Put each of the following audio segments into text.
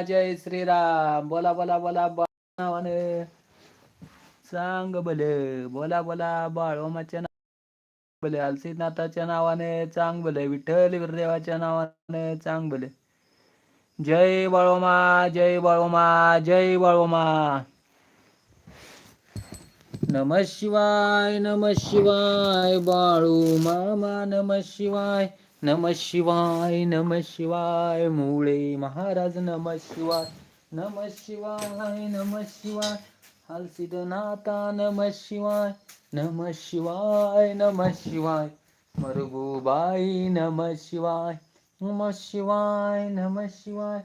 जय श्रीराम. बोला बोला बोला नावाने. सांग भले. बोला बोला बाळोमाच्या नाव भले. अलसीनाथाच्या नावाने चांग भले. विठ्ठल विरदेवाच्या नावाने चांग भले. जय बाळोमा जय बाळोमा जय बाळोमा. नम शिवाय नम शिवाय बाळू मामा नम शिवाय. नम शिवाय नम शिवाय मुळे महाराज नम शिवाय नम शिवाय नम शिवाय हलसिद्धनाथा नम शिवाय नम शिवाय नम शिवाय मरगुबाई नम शिवाय नम शिवाय नम शिवाय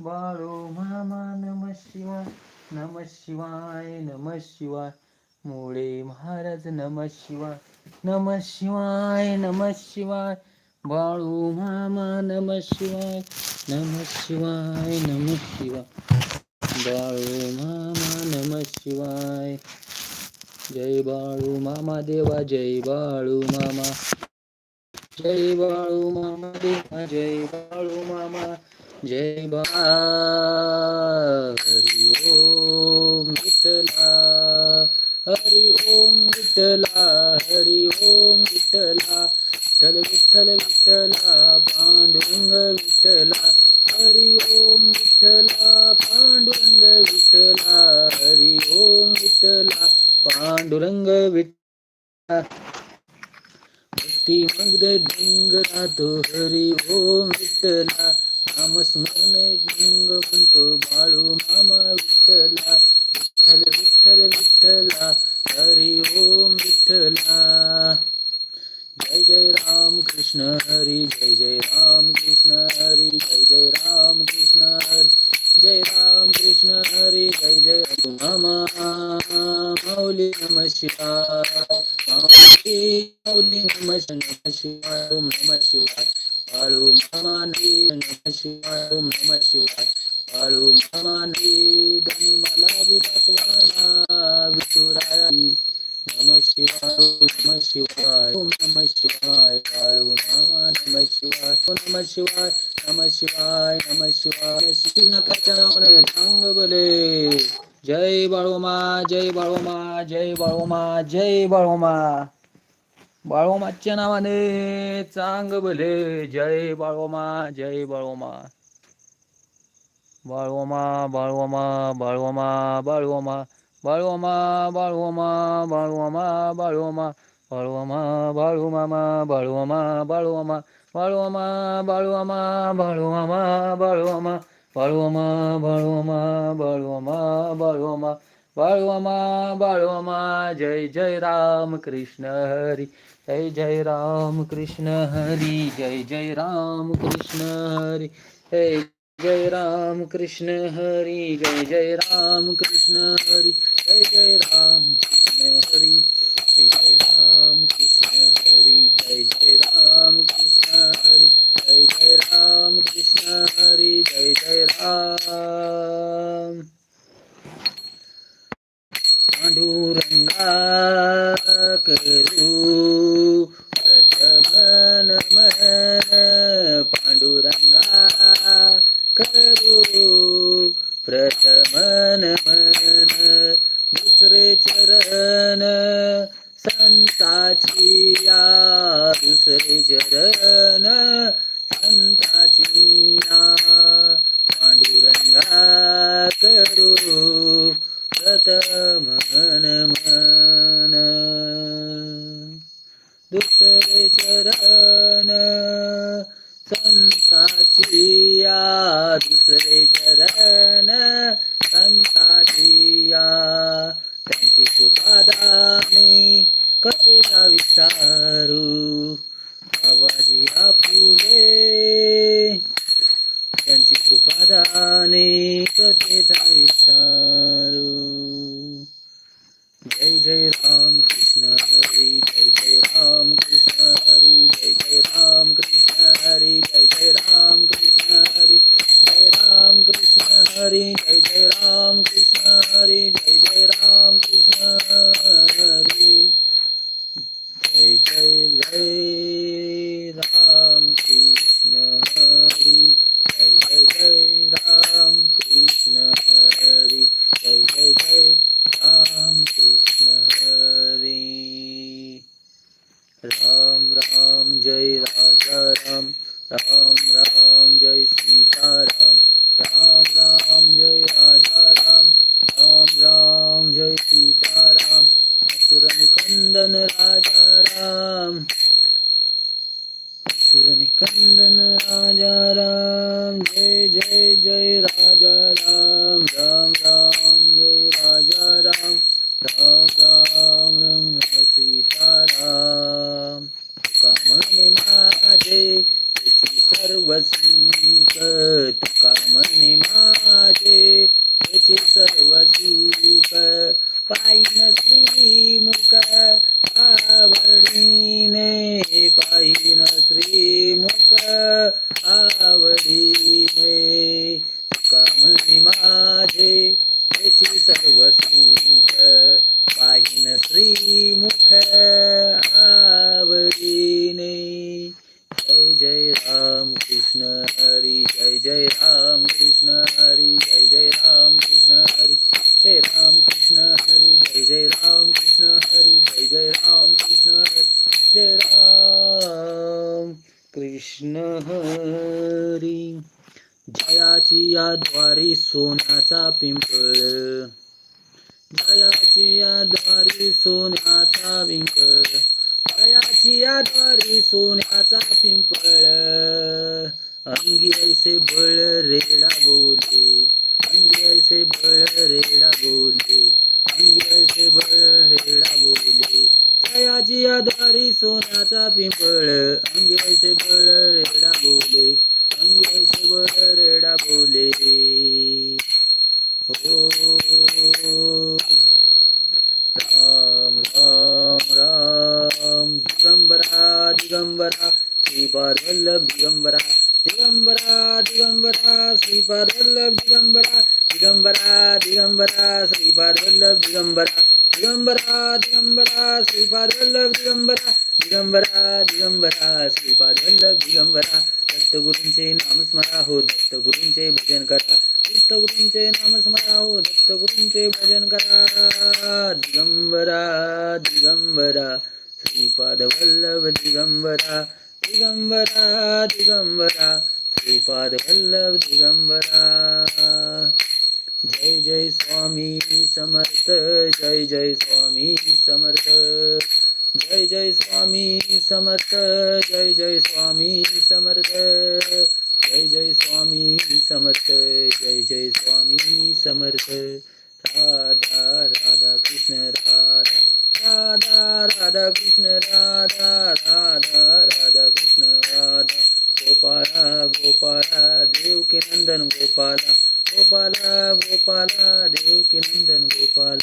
बाळो मामा नम शिवाय नम शिवाय नम शिवाय मुळे महाराज नम शिवाय नम शिवाय नम शिवाय बाळू मामा नम शिवाय नम शिवाय नम शिवाय. बाळू मामा नम शिवाय. जय बाळू मामा देवा जय बाळू मामा. जय बाळू मामा देवा जय बाळू मामा. जय बा हरी ओम विठला हरी ओम विठला हरी ओम विठला विठ्ठल विठ्ठल विठ्ठला पांडुरंग विठ्ठला हरी ओम विठ्ठला पांडुरंग विठ्ठला हरी ओम विठ्ठला पांडुरंग विठ्ठला. भक्ती मग्ध ढंग राहतो हरी ओम विठ्ठला. नामस्मरण ढंग म्हणतो बाळू मामा विठ्ठला. विठ्ठल विठ्ठल विठ्ठला हरी ओम विठ्ठला. जय जय राम कृष्ण हरी जय जय राम कृष्ण हरी जय जय राम कृष्ण हरी जय राम कृष्ण हरी जय जय मामा माऊली नम शिवाय माऊली माऊली नम नम शिवाय ओम नम शिवाय बाळू मामा नम शिवाय ओम नम शिवाय बाळू मामा शिवाय नम शिवाय नम शिवाय. श्रीनाथाच्या नावाने सांग बले जय बाळोमा जय बाळोमा जय बाळोमा जय बाळोमा. बाळोमाच्या नावाने चांग भले जय बाळोमा जय बाळोमा बाळोमा. बाळोमा बाळोमा बाळोमा बाळोमा. बाळोमा बाळोमा बाळोमा बाळोमा. बाळूमामा बाळोमा बाळोमा बाळोमा बाळोमा बाळोमा बाळोमा बाळोमा बाळोमा बाळोमा बाळोमा बाळोमा बाळोमा जय जय राम कृष्ण हरी जय जय राम कृष्ण हरी जय जय राम कृष्ण हरी जय जय राम कृष्ण हरी जय जय राम कृष्ण हरी जय जय राम राम कृष्ण हरी जय जय राम कृष्ण हरी जय जय राम। पांडुरंगा करू प्रथम नमन पांडुरंगा करू प्रथम नमन दुसरे चरण संताची या दुसरे चरण संताची या पांडुरंगा करू प्रथम मन. दुसरे चरण संताची या दुसरे चरण संताची या. त्यांची कृपादानी કટેના વિસ્તારું બાબાજી આપુલે त्यांची कृपादाने कथेचा विस्तारू राम राम जय राजा राम राम राम जय सीताराम राम राम जय राजा राम राम राम जय सीताराम असुर निकंदन राजा राम असुर निकंदन राजा राम जय जय जय राजा राम राम राम जय राजा राम राम राम रंग सीताराम माझे. याची सर्व सुख तुका म्हणे माझे. याचे सर्व सुख पाहिन श्रीमुख आवडीने. पाहिन श्रीमुख आवडीने. तुका म्हणे माझे. याची सर्व सुख पाहिन श्रीमुख आवडीने जय जय राम कृष्ण हरी जय जय राम कृष्ण हरी जय जय राम कृष्ण हरी जय राम कृष्ण हरी जय जय राम कृष्ण हरी जय जय राम कृष्ण हरी जय राम कृष्ण हरी जयाची या द्वारी सोन्याचा पिंपळ दयाची याद्वारी सोन्याचा पिंपळ. दयाची या सोन्याचा पिंपळ. अंगी ऐसे बळ रेडा बोले. अंगी ऐसे बळ रेडा बोले. अंगी ऐसे बळ रेडा बोले. जयाची याद्वारी सोन्याचा पिंपळ. अंगी ऐसे बळ रेडा बोले. अंगी ऐसे बळ रेडा बोले. ओ दिगंबरा दिगंबरा श्रीपाद वल्लभ दिगंबरा दिगंबरा दिगंबरा श्रीपाद वल्लभ दिगंबरा दिगंबरा दिगंबरा श्रीपाद वल्लभ दिगंबरा दिगंबरा दिगंबरा श्रीपाद वल्लभ दिगंबरा दिगंबरा दिगंबरा श्रीपाद वल्लभ दिगंबरा दत्तगुरूंचे नाम स्मरा हो दत्तगुरूंचे भजन करा दत्तगुरूंचे नाम स्मरा हो दत्तगुरूंचे भजन करा दिगंबरा दिगंबरा श्रीपादवल्लभ दिगंबरा दिगंबरा दिगंबरा श्रीपादवल्लभ दिगंबरा जय जय स्वामी समर्थ जय जय स्वामी समर्थ। जय जय स्वामी समर्थ जय जय स्वामी समर्थ। जय जय स्वामी समर्थ जय जय स्वामी समर्थ। राधा राधा कृष्ण राधा రాధా రాధా కృష్ణ రాధా రాధా రాధా కృష్ణ రాధా గోపాల గోపాల దేవుకి నందన్ గోపాల గోపాల గోపాల దేవుకి నందన్ గోపాల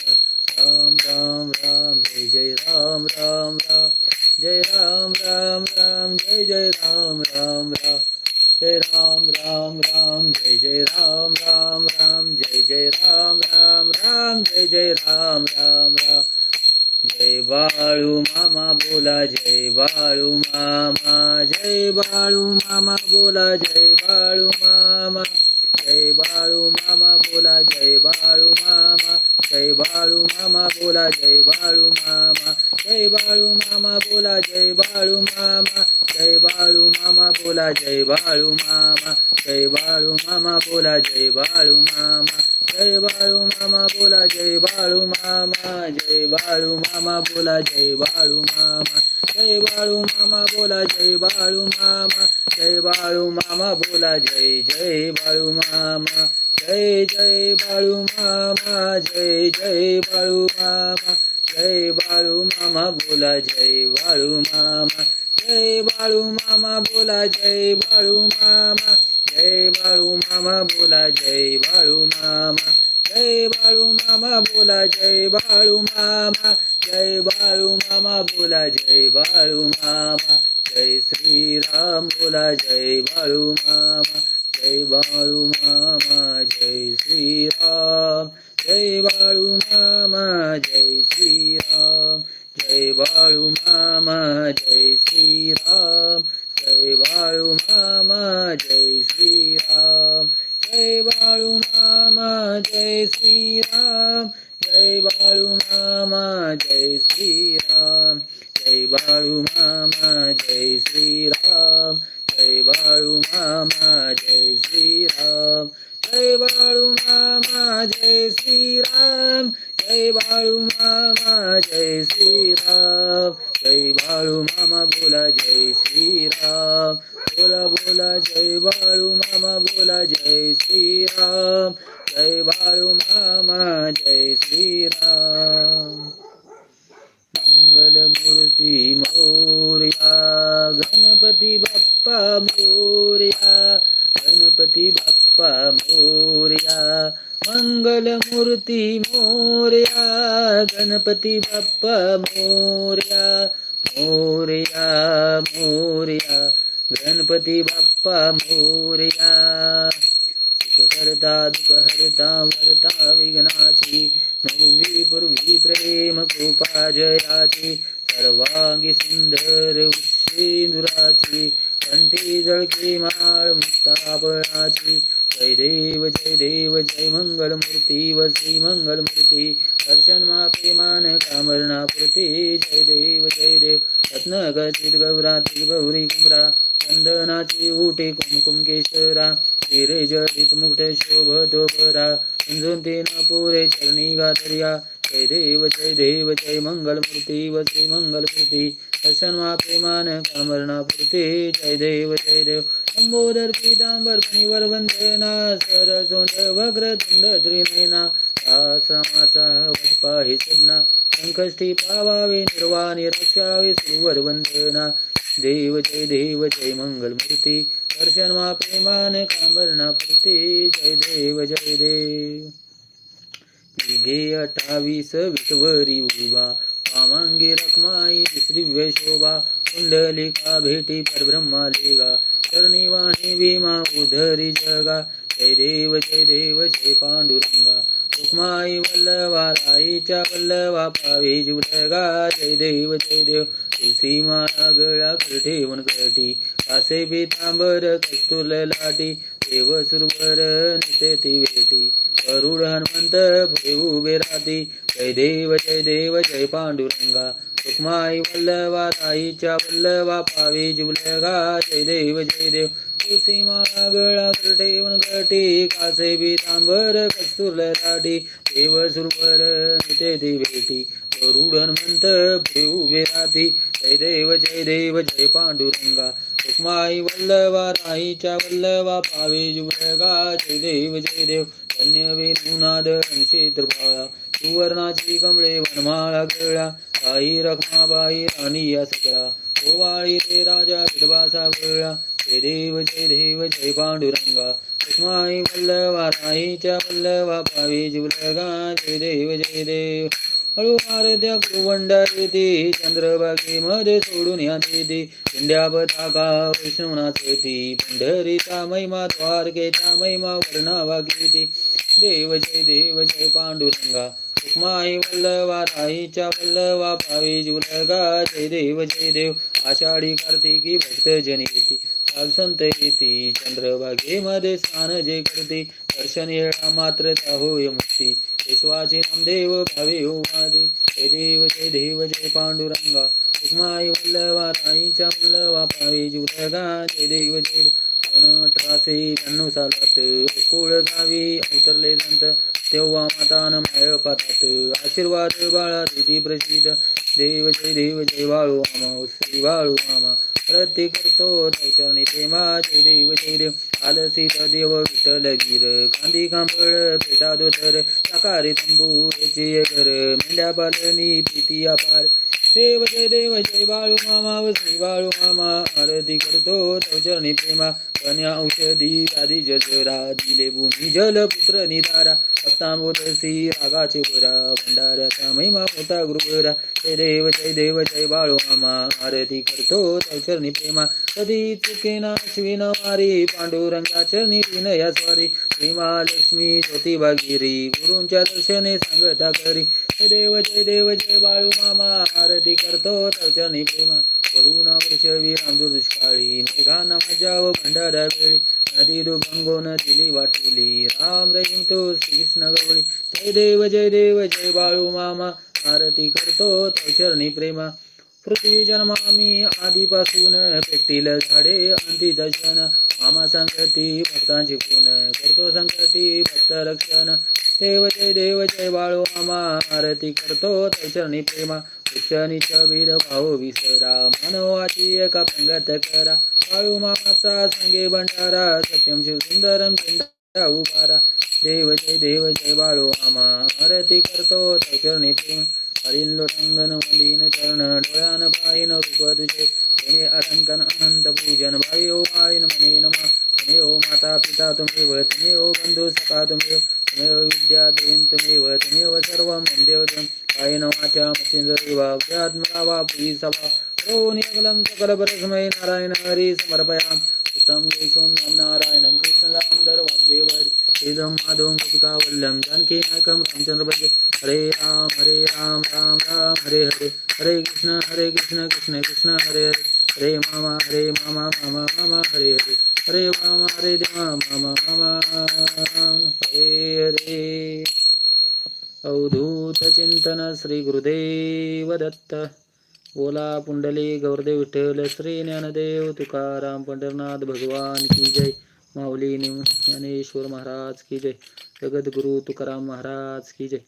రామ్ రామ్ రామ్ జయ జయ రామ్ రామ్ రామ్ జయ రామ్ రామ్ రామ్ జయ జయ రామ్ రామ్ రామ్ जय राम राम राम जय जय राम राम राम जय जय राम राम राम जय जय राम राम राम बाळू मामा बोला जय बाळू मामा जय बाळू मामा बोला जय बाळू मामा जय बाळू मामा बोला जय बाळू मामा जय बाळू मामा बोला जय बाळू मामा जय बाळू मामा बोला जय बाळू मामा जय बाळू मामा बोला जय बाळू मामा जय बाळू मामा बोला जय बाळू मामा जय बाळू मामा बोला जय बाळू मामा जय बाळू मामा बोला जय बाळू मामा जय बाळू मामा बोला जय बाळू मामा जय बाळू मामा बोला जय जय बाळू मामा जय जय बाळू मामा जय जय बाळू मामा जय बाळू मामा बोला जय बाळू मामा जय बाळू मामा बोला जय बाळू मामा जय बाळू मामा बोला जय बाळू मामा. जय बाळू मामा बोला जय बाळू मामा. जय बाळू मामा बोला जय बाळू मामा. जय श्रीराम बोला जय बाळू मामा. जय बाळू मामा जय श्रीराम. जय बाळू मामा जय श्रीराम. जय बाळू मामा जय श्रीराम. जय बाळू मामा जय श्रीराम. जय बाळू मामा जय श्रीराम. जय बाळू मामा जय श्रीराम. जय बाळू मामा जय श्रीराम. जय बाळू मामा जय श्रीराम. जय बाळू मामा जय श्रीराम. जय बाळू मामा जय श्रीराम. जय बाळू मामा बोला जय श्रीराम. बोला बोला जय बाळू मामा बोला जय श्रीराम. जय बाळू मामा जय श्रीराम. मंगलमय मंगलमूर्ती मोर्या गणपती बाप्पा मोर्या गणपती बाप्पा मोर्या मंगलमूर्ती मोर्या गणपती बाप्पा मोर्या मोर्या मोर्या गणपती बाप्पा मोर्या. सुख करता दुख हरता वरता विघ्नाची नुर्वी पूर्वी प्रेम कृपा जयाची सर्वांगी सुंदर उशेंदुराची कंठी जळकी माळ मुक्तापणाची जय देव जय देव जय मंगल मूर्ती व श्री मंगल मूर्ती दर्शन मा प्रेमान कामरणा पूर्ती जय देव जय देव. रत्न गौरा ती गौरी कुमरा चंदनाची उठे कुमकुम केशरा. हिरे जडित शोभ शोभतो परा. कुंजून न पुरे चरणी गातर्या जय देव जय देव जय मंगल व श्री मंगल दर्शन मा प्रेमान कामरणापूर्ती. जय देव जय देव. लंबोदर पीतांबर फणीवर वंदना सरसोंड वक्रतुंड त्रिनेना आश्रमाचा वटपा हे सदना संकष्टी पावावे निर्वाणी रक्षावे सुवर वंदना देव जय देव जय मंगल दर्शन मा प्रेमान कामरणापूर्ती. जय देव जय देव. विघे अठ्ठावीस विठवरी उभा वामांगी रखमाई दिव्य शोभा। कुंडलिका भेटी परब्रह्मा लेगा। चरणी वाणी भीमा उधरी जगा। जय देव जय देव जय पांडुरंगा। रुक्माई वल्लवा राईच्या वल्लवा पावी जुडगा जय देव जय देव तुलसी माळा गळा कर ठेवून कटी कासे पितांबर कस्तुर लाटी देव सुरवर निते ती भेटी। गरुड हनुमंत पुढे उभे राहती जय देव जय देव जय पांडुरंगा। रुक्माई वल्लभा राईच्या वल्लभा पावे जुलगा। जय देव जय देव। तुलसी माळा गळा कर ठेवून कटी कासे पितांबर कस्तुर लाटी देव सुरवर निते ती वेटी गरुड हनुमंत पुढे उभे राहती जय देव जय देव जय पांडुरंगा। रुक्माई वल्लभा राईच्या वल्लभा पावे जुलगा। जय देव जय देव। धन्य सुवर्णाची कमळे वनमाळा गळा आई रखमाबाई राणी या सकळा ओवाळी ते राजा विधवासा गळा जय देव जय देव जय पांडुरंगा रुक्माई वल्लवा राईच्या वल्लवा पावी जुलगा जय देव जय देव. हळू आरत्या कुरुवंडा येते चंद्रबागेमध्ये सोडून याते ती इंड्या पताका वैष्णवनाथती पंढरीचा महिमा द्वारकेचा महिमा वर्णावा घेते देव जय देव जय पांडुरंगा. माई वल्लवा राईच्या वल्लवा पावी जुलगा जय देव जय देव. आषाढी कार्तिकी भक्त जन येते साल संत येते चंद्रभागेमध्ये स्नान जे करते. दर्शन येळा मात्र होय मुक्ती. विश्वाचे नामदेव भावे हो आदि जय देव जय देव जय पांडुरंगा। सुखमाई वल्लवा राईच्या वल्लवा पावे जुलगा। जय देव जय देव. सन अठराशे ब्याण्णव सालात. कोळ गावी अवतरले संत तेव्हा मातान माय पातात. आशीर्वाद बाळा दिदी प्रसिद्ध. देव जय देव जय वाळू मामा श्री वाळू मामा. रती करतो चरणी प्रेमा जय देव जय देव आलसी देव विठ्ठल वीर. कांदी कांबळ पेटा दोतर साकारी तंबू याची घर. मेंढ्या पालनी प्रीती अपार. देव जय देव जय बाळू मामा व श्री बाळू मामा. आरती करतो चरणी प्रेमा. कन्या औषधी आदी जजरा दिले भूमी जल पुत्र निधारा भक्तांबोधसी रागाचे बरा भंडाऱ्याचा महिमा मोठा गुरुबरा जय देव जय देव जय बाळू मामा. आरती करतो चरणी प्रेमा. कधी चुके ना अश्विन वारी पांडुरंगा चरणी विनया स्वारी. श्रीमा लक्ष्मी ज्योतिबा गिरी गुरूंच्या दर्शने सांगता करी. जय देव जय देव जय बाळू मामा. आरती करतो चरणी प्रेमा करुणा वर्षवी रामदूर दुष्काळी मेघाना मजाव व भंडारा वेळी. नदी दुभंगोन दिली वाटुली. राम रहीम तो श्रीकृष्ण गवळी. जय देव जय देव जय बाळू मामा. आरती करतो चरणी प्रेमा. पृथ्वी जन्मामी आधीपासून पेटील झाडे अंतीचा क्षण मामा संकटी भक्तांची कोण करतो संकटी भक्त रक्षण. देव जय देव जय बाळू मामा. आरती करतो चरणी प्रेमा. उच्च नीच भेद भाव विसरा मानवाची एका पंगत करा बाळू मामाचा संगे भंडारा सत्यम शिव सुंदरम चंदा उभारा देव जय देव जय बाळू मामा आरती करतो चरणी प्रेम हरिंदो रंगन मलिन चरण डोळ्यान पाहिन रूप तुझे तुम्ही अलंकन अनंत पूजन भाई ओ माळीन मने नमा तुम्ही ओ माता पिता तुम्ही व तुम्ही ओ बंधू सखा तुम्ही तुम्ही ओ विद्या देवीन तुम्ही व तुम्ही व सर्व मम देवतम काय नवाच्या मशिंदरी वा पुरी सभा ओ निगलम सकल परस्मै नारायण हरी समर्पयाम. उत्तम जय सोम नम नारायणम कृष्ण राम दामोदर वासुदेव हरी श्रीधम माधव कृपिका वल्लम जानकी नायकम रामचंद्र भजे हरे राम हरे राम राम राम हरे हरे. हरे कृष्ण हरे कृष्ण कृष्ण कृष्ण हरे हरे. हरे मामा हरे मामा मामा मामा हरे हरे. हरे मामा हरे देवा मामा मामा हरे हरे। अवधूत चिंतन श्री गुरुदेव दत्त। बोला पुंडली गौरदेव विठ्ठल श्री ज्ञानदेव तुकाराम पंढरनाथ भगवान की जय। माऊली ज्ञानेश्वर महाराज की जय। जगद्गुरु तुकाराम महाराज की जय।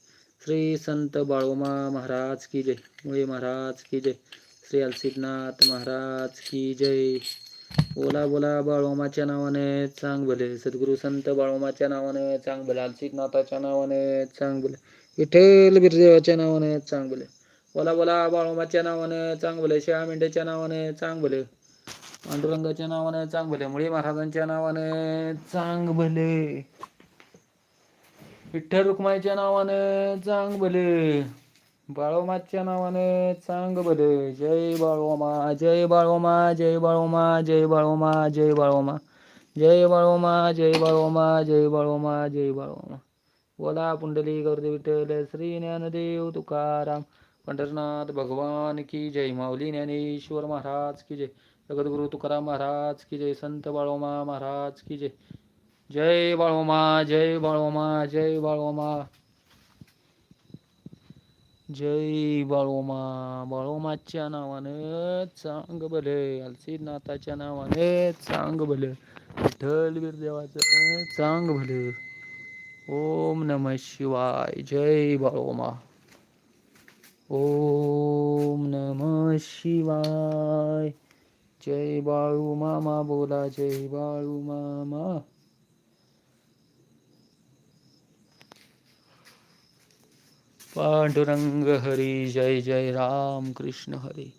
श्री संत बाळोमा महाराज की जय। मुळे महाराज की जय। श्री अलसिद्धनाथ महाराज की जय। बोला बोला बाळोमाच्या नावाने चांग भले. सद्गुरु संत बाळोमाच्या नावाने चांग भले. अलसिद्धनाथाच्या नावाने चांग भले. विठ्ठल बिरदेवाच्या नावाने चांग भले. बोला बोला बाळोमाच्या नावाने चांग भले. शेळा मेंढ्याच्या नावाने चांग भले. पांडुरंगाच्या नावाने चांग भले. मुळी महाराजांच्या नावाने चांग भले. विठ्ठल रुक्माईच्या नावाने चांग भले. बाळोमाच्या नावाने चांग भले जय बाळोमा जय बाळोमा जय बाळोमा जय बाळोमा जय बाळोमा. जय बाळोमा जय बाळोमा जय बाळोमा जय बाळोमा. बोला पुंडली गौरदेव विठ्ठल श्री ज्ञानदेव तुकाराम. पंढरनाथ भगवान की जय. माऊली ज्ञानेश्वर महाराज की जय. जगद्गुरु तुकाराम महाराज की जय. संत बाळोमा महाराज की जय. जय बाळोमा जय बाळोमा जय बाळोमा. जय बाळोमा बाळोमाच्या नावानं चांग भले अलसीनाथाच्या नावाने चांग भले विठ्ठल बिरदेवाचं चांग भले. ओम नम शिवाय जय बाळोमा. ओम नम शिवाय जय बाळू मामा बोला जय बाळू मामा पांडुरंग हरी जय जय राम कृष्ण हरी।